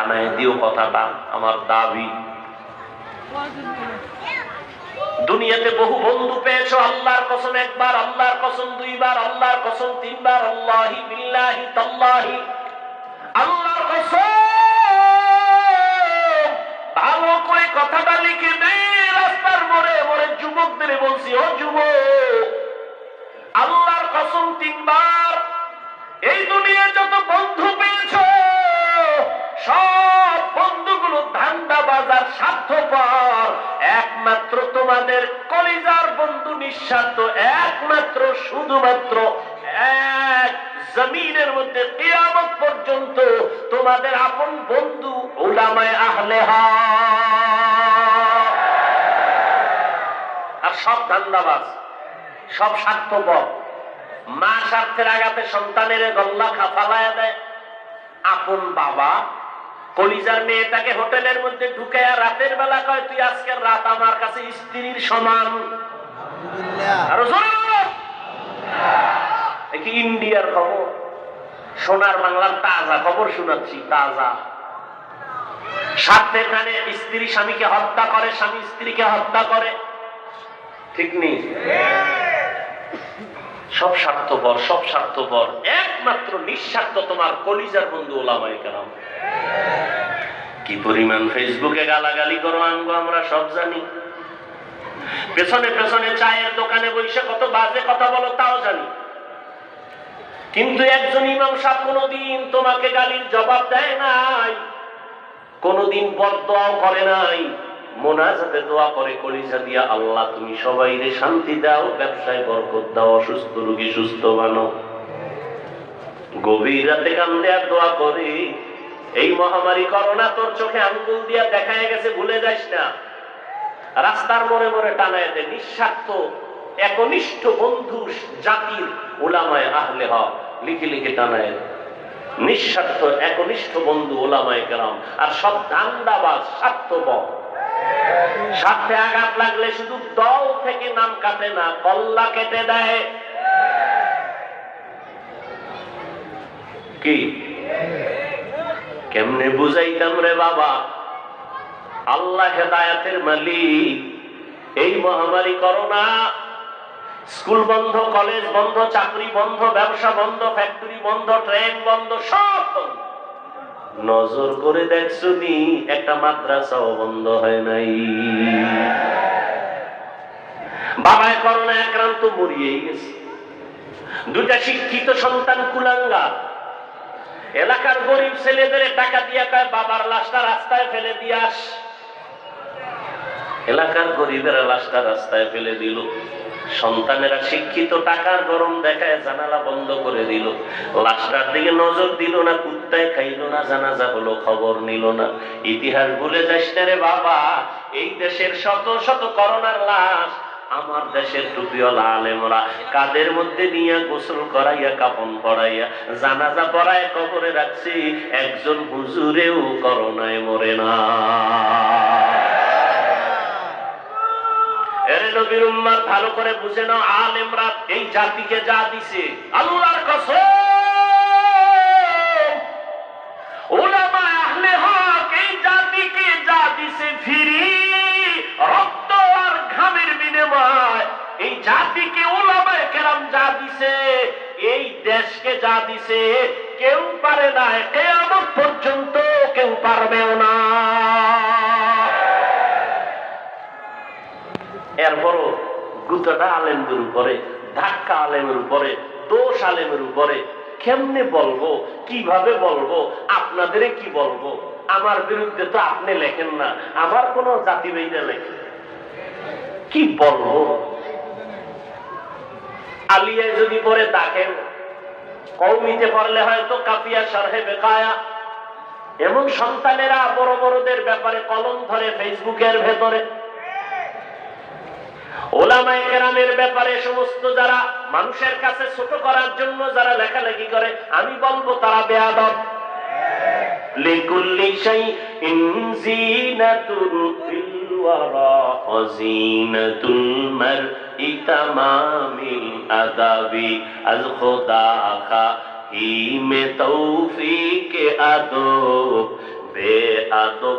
টানায় দিও কথাটা, আমার দাবি। দুনিয়াতে বহু বন্ধু পেয়েছ, আল্লাহর কসম একবার, আল্লাহর কসম দুইবার, আল্লাহর কসম তিনবার, আল্লাহি বিল্লাহি তাল্লাহি। আল্লাহর কসম, ভালো করে কথাটা লিখে দে রাস্তার মোড়ে মোড়ে যুবকদের বলছি, ও যুবক, আল্লাহর কসম তিনবার, এই দুনিয়ায় যত বন্ধু বাজার স্বার্থপর। একমাত্র তোমাদের কলিজার বন্ধু নিঃস্বার্থ, একমাত্র শুধুমাত্র এক জমিনের মধ্যে কিয়ামত পর্যন্ত তোমাদের আপন বন্ধু ওলামায় আহলে আর সব ধান্দাবাজ, সব স্বার্থপর। মা স্বার্থের আঘাতে সন্তানের গল্লা খাফালায় দেয়, আপন বাবা কলিজার মেয়েটাকে হোটেলের মধ্যে ঢুকে রাতের বেলা কয় তুই আজকের রাত আমার কাছে স্ত্রীর সমান? আরও কি ইন্ডিয়ার খবর? সোনার বাংলার তাজা খবর শোনাচ্ছি তাজা। স্বার্থের নামে স্ত্রী স্বামীকে হত্যা করে স্বামী স্ত্রীকে হত্যা করে। ঠিক নেই? সব স্বার্থপর সব স্বার্থপর। একমাত্র নিঃস্বার্থ তোমার কলিজার বন্ধু ওলামাই কেরাম। কি পরিমাণ ফেসবুকে গালাগালি করো আঙ্গ, আমরা সব জানি। পেছনে পেছনে চায়ের দোকানে বসে কত বাজে কথা বলো, তাও জানি। কিন্তু একজন ইমাম সাহেব কোনোদিন তোমাকে গালির জবাব দেয় নাই, কোনোদিন বরদোয়াও করে নাই। মোনাজাতে দোয়া করে, কলিজা দিয়া, আল্লাহ তুমি সবাই রে শান্তি দাও, ব্যবসায় বরকত দাও, অসুস্থ রোগী সুস্থ বানো। গভীর রাতে কান্দে আর দোয়া করে এই মহামারী করোনা তোর চোখে আঙ্গুল দিয়া দেখায় গেছে, ভুলে যাস না। রাস্তার মোড়ে মোড়ে টানায় দে, নিঃস্বার্থ, একনিষ্ঠ বন্ধু জাতির ওলামায় আহলে হক, লিখে লিখে টানায় নিঃস্বার্থ, একনিষ্ঠ বন্ধু ওলামায় কেরাম, আর সব ধান্দাবাজ স্বার্থপর। স্বার্থে আঘাত লাগলে শুধু দল থেকে নাম কাটে না, কল্লা কেটে দেয়। কি? কেমনে বুঝাইতাম রে বাবা? আল্লাহ হেদায়াতের মালিক। এই মহামারী করোনা। স্কুল বন্ধ, কলেজ বন্ধ, চাকরি বন্ধ, ব্যবসা বন্ধ, ফ্যাক্টরি বন্ধ, ট্রেন বন্ধ, সব নজর করে দেখছ একটা মাদ্রাসাও বন্ধ হয় নাই। বাবায় করোনা আক্রান্ত মরিয়েই গেছে। দুটা শিক্ষিত সন্তান কুলাঙ্গা এলাকার গরিব ছেলেদের টাকা দিয়ে কয়, বাবার লাশটা রাস্তায় ফেলে দিয়ে আস। এলাকার গরিবের লাশটা রাস্তায় ফেলে দিল। সন্তানেরা শিক্ষিত, টাকার গরম দেখায় জানালা বন্ধ করে দিল। লাশটার দিকে নজর দিল না, কুত্তায় খাইল না, জানাজা হলো, খবর নিল না। ইতিহাস ভুলে যাস রে বাবা, এই দেশের শত শত করোনার লাশ আমার দেশের টুপিওয়ালা আলেমরা কাদের মধ্যে নিয়ে গোসল করাইয়া, কাপন পড়াইয়া জানাজা পড়ায় কবরে রাখছি, একজন হুজুরেও করোনায় মরে না। ভালো করে বুঝে নাও, আলেমরা এই জাতিকে যা দিছে, আল্লাহর কসম। উলামা দেশকে যা দিছে, কেউ পারে না। কেয়ামত পর্যন্ত কেউ পারবেও না। এরপরও গুতাটা আলেমদের উপরে, ধাক্কা আলেমের উপরে, দোষ আলেমের উপরে কেমনে বলব, কীভাবে বলব আপনাদের কি বলব? আমার বিরুদ্ধে তো আপনি লেখেন না, আমার কোন জাতি বেইরা লেখেন কি বলব? আলিয়ায় যদি পরে দেখেন কৌমিতে পড়লে হয়তো কাফিয়া, সারহে বেকায়া। এমন সন্তানেরা বড় বড়দের ব্যাপারে কলম ধরে ফেসবুকের ভেতরে। ওলামায়ে কেরামের ব্যাপারে সমস্ত যারা মানুষের কাছে ছোট করার জন্য যারা লেখালেখি করে, আমি বলব তারা জিনাতুল মারই তামামিল আদাবি আজ খোদা খা হি মে তৌফিক আদব বে বেয়াদব